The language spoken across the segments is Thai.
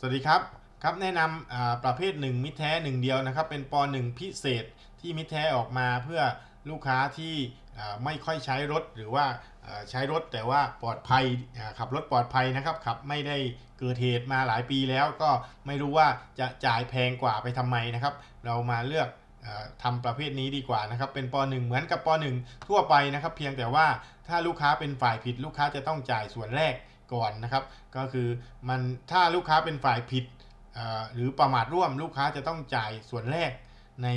สวัสดีครับครับแนะนำประเภท 1 มิตรแท้1เดียวนะครับ เป็นป .1 พิเศษที่มิตรแท้ออกมาเพื่อลูกค้าที่ไม่ค่อยใช้รถหรือว่าใช้รถแต่ว่าปลอดภัยขับรถปลอดภัยนะครับขับไม่ได้เกิดเหตุมาหลายปีแล้วก็ไม่รู้ว่าจะจ่ายแพงกว่าไปทำไมนะครับ เรามาเลือกออทำประเภทนี้ดีกว่านะครับ เป็นป .1 เหมือนกับป .1 ทั่วไปนะครับ เพียงแต่ว่าถ้าลูกค้าเป็นฝ่ายผิดลูกค้าจะต้องจ่ายส่วนแรก ก่อนนะครับ ก็คือมันถ้าลูกค้าเป็นฝ่ายผิดหรือประมาทร่วมลูกค้าจะต้องจ่ายส่วนแรกใน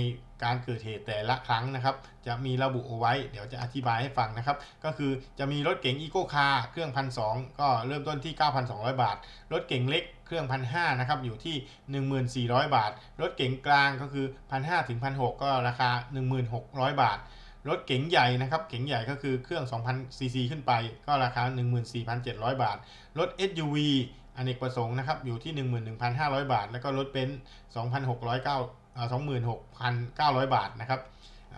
การเกิดเหตุแต่ละครั้งนะครับ จะมีระบุเอาไว้ เดี๋ยวจะอธิบายให้ฟังนะครับ ก็คือจะมีรถเก๋งอีโกคาร์เครื่องพันสก็เริ่มต้นที่ 9,200 บาท รถเก๋งเล็กเครื่องพันหนะครับ อยู่ที่ 1400 บาท รถเก๋งกลางก็คือ 1,500ถึง1,600 ก็ราคา 1600 บาท รถเก๋งใหญ่นะครับ เก๋งใหญ่ก็คือเครื่อง 2,000 ซีซีขึ้นไป ก็ราคา 14,700 บาท รถ SUV อเนกประสงค์นะครับ อยู่ที่ 11,500 บาท แล้วก็รถเบนซ์2,609 26,900 บาทนะครับ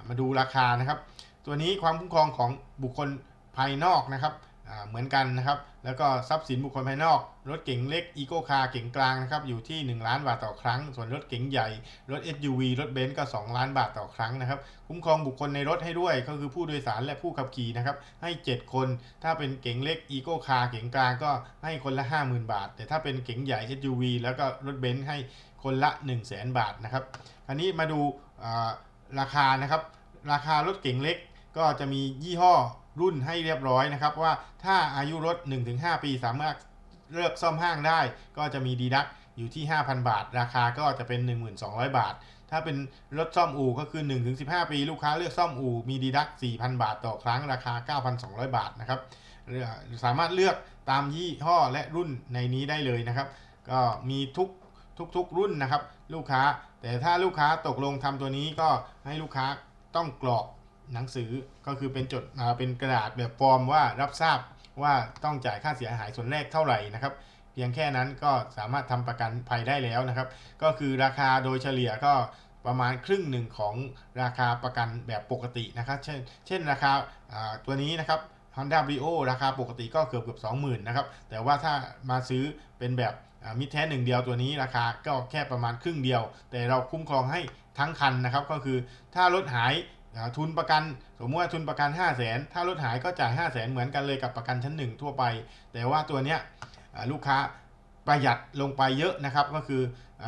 มาดูราคานะครับ ตัวนี้ความคุ้มครองของบุคคลภายนอกนะครับ เหมือนกันนะครับ แล้วก็ทรัพย์สินบุคคลภายนอก รถเก๋งเล็กอีโก้คาร์เก๋งกลางนะครับอยู่ที่ 1 ล้านบาทต่อครั้ง ส่วนรถเก๋งใหญ่ รถ SUV รถเบนซ์ก็ 2 ล้านบาทต่อครั้งนะครับ คุ้มครองบุคคลในรถให้ด้วย ก็คือผู้โดยสารและผู้ขับขี่นะครับ ให้ 7 คน ถ้าเป็นเก๋งเล็กอีโก้คาร์เก๋งกลางก็ให้คนละ 50,000 บาท แต่ถ้าเป็นเก๋งใหญ่ SUV แล้วก็รถเบนซ์ให้คนละ 1 0 0 0 0แบาทนะครับ คราวนี้มาดูราคานะครับ ราคารถเก๋งเล็ก ก็จะมียี่ห้อรุ่นให้เรียบร้อยนะครับ ว่าถ้าอายุรถ 1-5 ปีสามารถเลือกซ่อมห้างได้ ก็จะมีดีดักอยู่ที่ 5,000 บาท ราคาก็จะเป็น 1200 บาท ถ้าเป็นรถซ่อมอู่ก็คือ 1-15 ปี ลูกค้าเลือกซ่อมอู่มีดีดัก4,000 บาทต่อครั้งราคา 9,200 บาทนะครับสามารถเลือกตามยี่ห้อและรุ่นในนี้ได้เลยนะครับ ก็มีทุกทุกๆรุ่นนะครับ ลูกค้าแต่ถ้าลูกค้าตกลงทำตัวนี้ก็ให้ลูกค้าต้องกรอก หนังสือก็คือเป็นจดเป็นกระดาษแบบฟอร์มว่ารับทราบว่าต้องจ่ายค่าเสียหายส่วนแรกเท่าไหร่นะครับเพียงแค่นั้นก็สามารถทำประกันภัยได้แล้วนะครับ ก็คือราคาโดยเฉลี่ยก็ประมาณครึ่งหนึ่งของราคาประกันแบบปกตินะครับ เช่นเช่นราคาาตัวนี้นะครับ Honda Brio ราคาปกติก็เกือบเกือบ20,000นะครับแต่ว่าถ้ามาซื้อเป็นแบบมิแท้หนึ่งเดียวตัวนี้ราคาก็แค่ประมาณครึ่งเดียว แต่เราคุ้มครองให้ทั้งคันนะครับ ก็คือถ้ารถหาย ทุนประกันสมมติว่าทุนประกัน 5 0 0 0 0นถ้ารถหายก็จ่าย 5 0 0 0 0นเหมือนกันเลยกับประกันชั้น 1 ทั่วไป แต่ว่าตัวเนี้ยลูกค้าประหยัดลงไปเยอะนะครับ ก็คืออ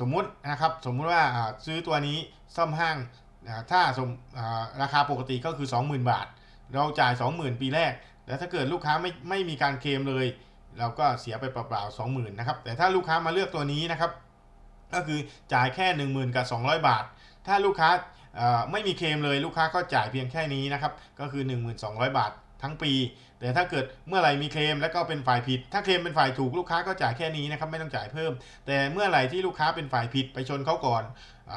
สมมุตินะครับสมมุติว่าซื้อตัวนี้ซ่อมห้างถ้าสมราคาปกติก็คือ 20,000 บาท เราจ่าย 20,000 ปีแรก แล้วถ้าเกิดลูกค้าไม่ไม่มีการเคลมเลย เราก็เสียไปเปล่าๆ20,000นะครับแต่ถ้าลูกค้ามาเลือกตัวนี้นะครับ ก็คือจ่ายแค่ 10,000 กับ 200 บาท ถ้าลูกค้า ไม่มีเคลมเลยลูกค้าก็จ่ายเพียงแค่นี้นะครับก็คือ 1200 บาททั้งปี แต่ถ้าเกิดเมื่อไหร่มีเคลมแล้วก็เป็นฝ่ายผิด ถ้าเคลมเป็นฝ่ายถูกลูกค้าก็จ่ายแค่นี้นะครับไม่ต้องจ่ายเพิ่ม แต่เมื่อไหร่ที่ลูกค้าเป็นฝ่ายผิดไปชนเขาก่อนอ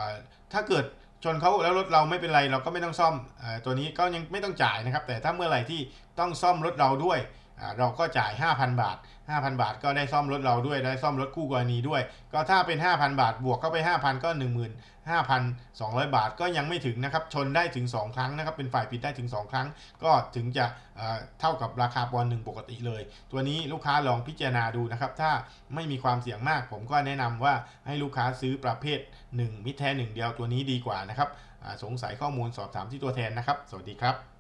ถ้าเกิดชนเขาแล้วรถเราไม่เป็นไรเราก็ไม่ต้องซ่อมอตัวนี้ก็ยังไม่ต้องจ่ายนะครับ แต่ถ้าเมื่อไหร่ที่ต้องซ่อมรถเราด้วย เราก็จ่าย 5,000 บาท 5,000 บาทก็ได้ซ่อมรถเราด้วย ได้ซ่อมรถคู่กรณีด้วย ก็ถ้าเป็น 5,000 บาท บวกเข้าไป 5,000 ก็ 15,200 บาท ก็ยังไม่ถึงนะครับ ชนได้ถึง 2 ครั้งนะครับ เป็นฝ่ายผิดได้ถึง 2 ครั้ง ก็ถึงจะเท่ากับราคาปอนหนึ่งปกติเลย ตัวนี้ลูกค้าลองพิจารณาดูนะครับ ถ้าไม่มีความเสี่ยงมาก ผมก็แนะนำว่าให้ลูกค้าซื้อประเภท 1 มิตรแท้ 1 เดียว ตัวนี้ดีกว่านะครับ สงสัยข้อมูลสอบถามที่ตัวแทนนะครับ สวัสดีครับ